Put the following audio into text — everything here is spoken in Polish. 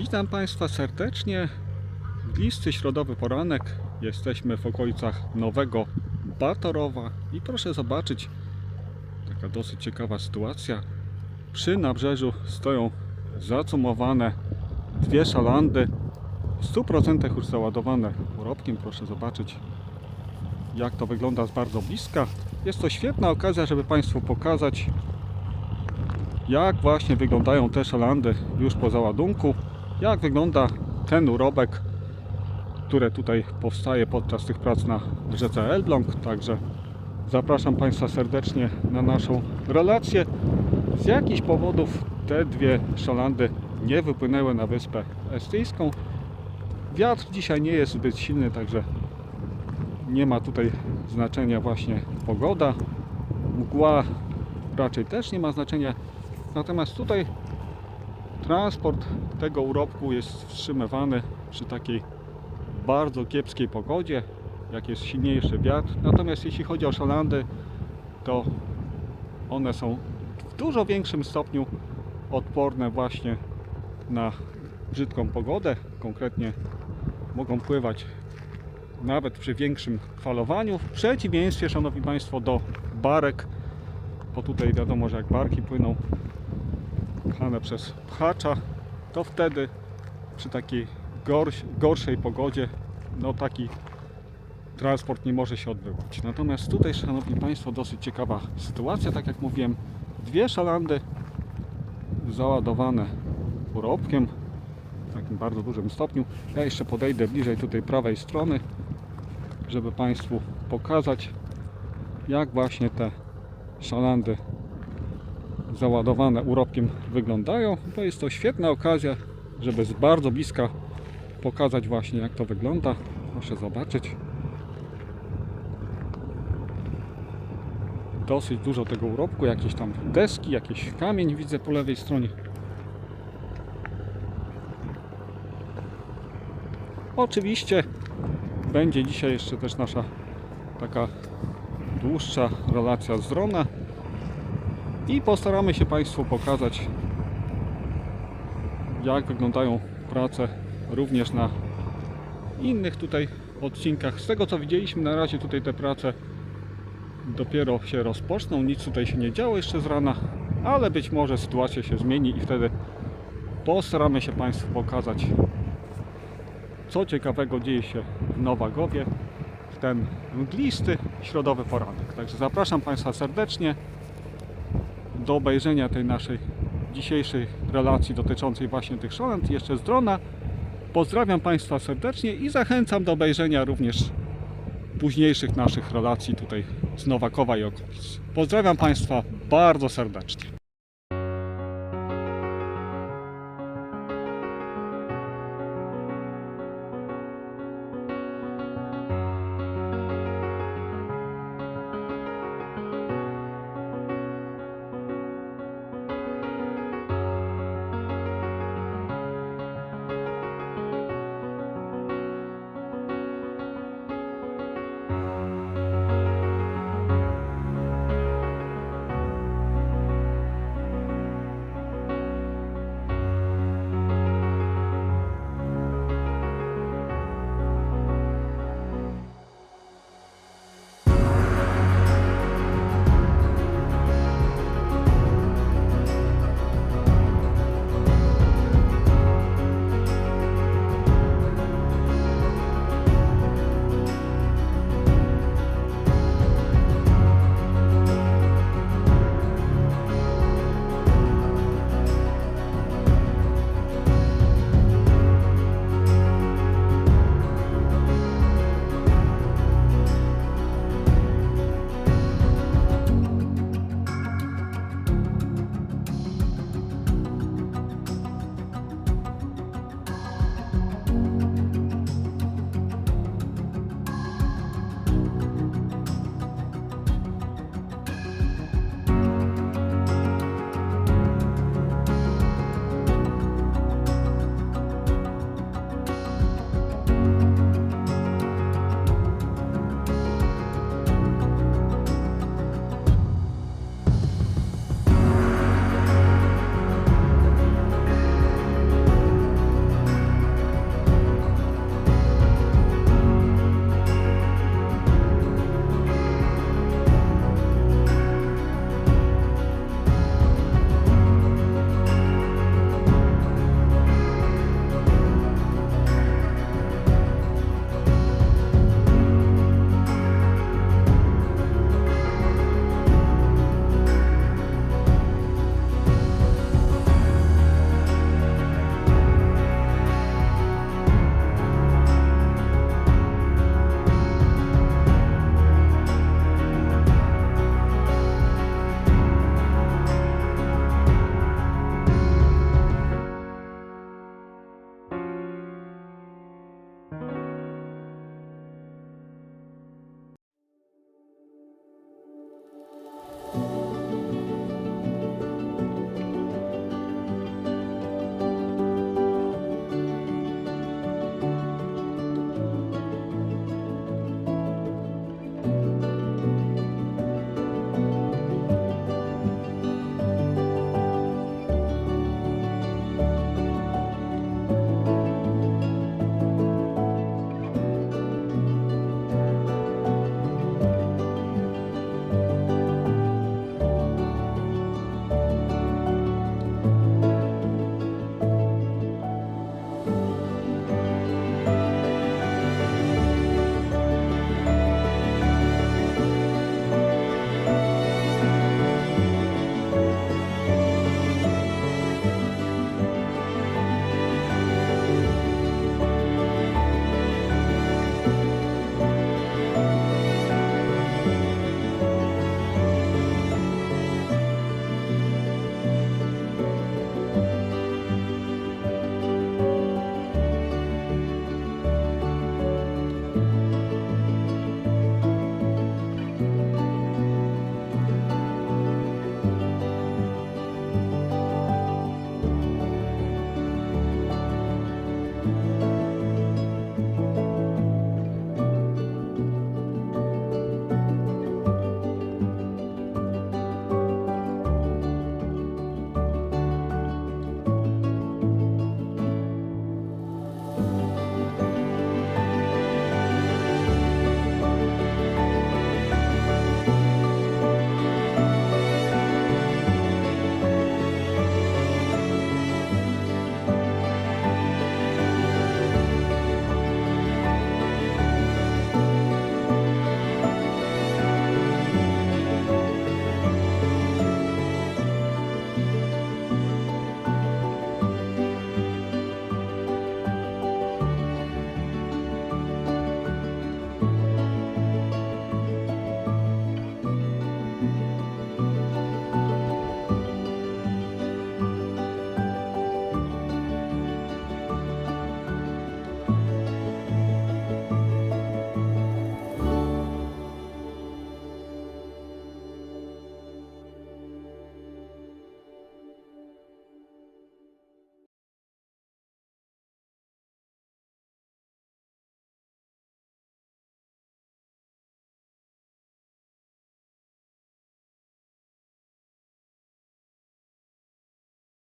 Witam Państwa serdecznie. Bliscy środowy poranek. Jesteśmy w okolicach Nowego Batorowa i proszę zobaczyć, taka dosyć ciekawa sytuacja. Przy nabrzeżu stoją zacumowane dwie szalandy, w 100% już załadowane urobkiem. Proszę zobaczyć, jak to wygląda z bardzo bliska. Jest to świetna okazja, żeby Państwu pokazać, jak właśnie wyglądają te szalandy już po załadunku, jak wygląda ten urobek, który tutaj powstaje podczas tych prac na rzece Elbląg. Także zapraszam Państwa serdecznie na naszą relację. Z jakichś powodów te dwie szalandy nie wypłynęły na wyspę estyjską. Wiatr dzisiaj nie jest zbyt silny, także nie ma tutaj znaczenia właśnie pogoda. Mgła raczej też nie ma znaczenia. Natomiast tutaj transport tego urobku jest wstrzymywany przy takiej bardzo kiepskiej pogodzie, jak jest silniejszy wiatr. Natomiast jeśli chodzi o szalandy, to one są w dużo większym stopniu odporne właśnie na brzydką pogodę. Konkretnie mogą pływać nawet przy większym falowaniu. W przeciwieństwie, Szanowni Państwo, do barek, bo tutaj wiadomo, że jak barki płyną pchane przez pchacza, to wtedy przy takiej gorszej pogodzie, no taki transport nie może się odbywać. Natomiast tutaj, Szanowni Państwo, dosyć ciekawa sytuacja, tak jak mówiłem, dwie szalandy załadowane urobkiem w takim bardzo dużym stopniu. Ja jeszcze podejdę bliżej tutaj prawej strony, żeby Państwu pokazać, jak właśnie te szalandy załadowane urobkiem wyglądają, bo jest to świetna okazja, żeby z bardzo bliska pokazać właśnie jak to wygląda. Proszę zobaczyć. Dosyć dużo tego urobku, jakieś tam deski, jakiś kamień widzę po lewej stronie. Oczywiście będzie dzisiaj jeszcze też nasza taka dłuższa relacja z drona i postaramy się Państwu pokazać jak wyglądają prace również na innych tutaj odcinkach. Z tego co widzieliśmy na razie tutaj te prace dopiero się rozpoczną, nic tutaj się nie działo jeszcze z rana, ale być może sytuacja się zmieni i wtedy postaramy się Państwu pokazać co ciekawego dzieje się w Nowagowie w ten mglisty środowy poranek. Także zapraszam Państwa serdecznie do obejrzenia tej naszej dzisiejszej relacji dotyczącej właśnie tych szalent jeszcze z drona. Pozdrawiam Państwa serdecznie i zachęcam do obejrzenia również późniejszych naszych relacji tutaj z Nowakowa i okolic. Pozdrawiam Państwa bardzo serdecznie.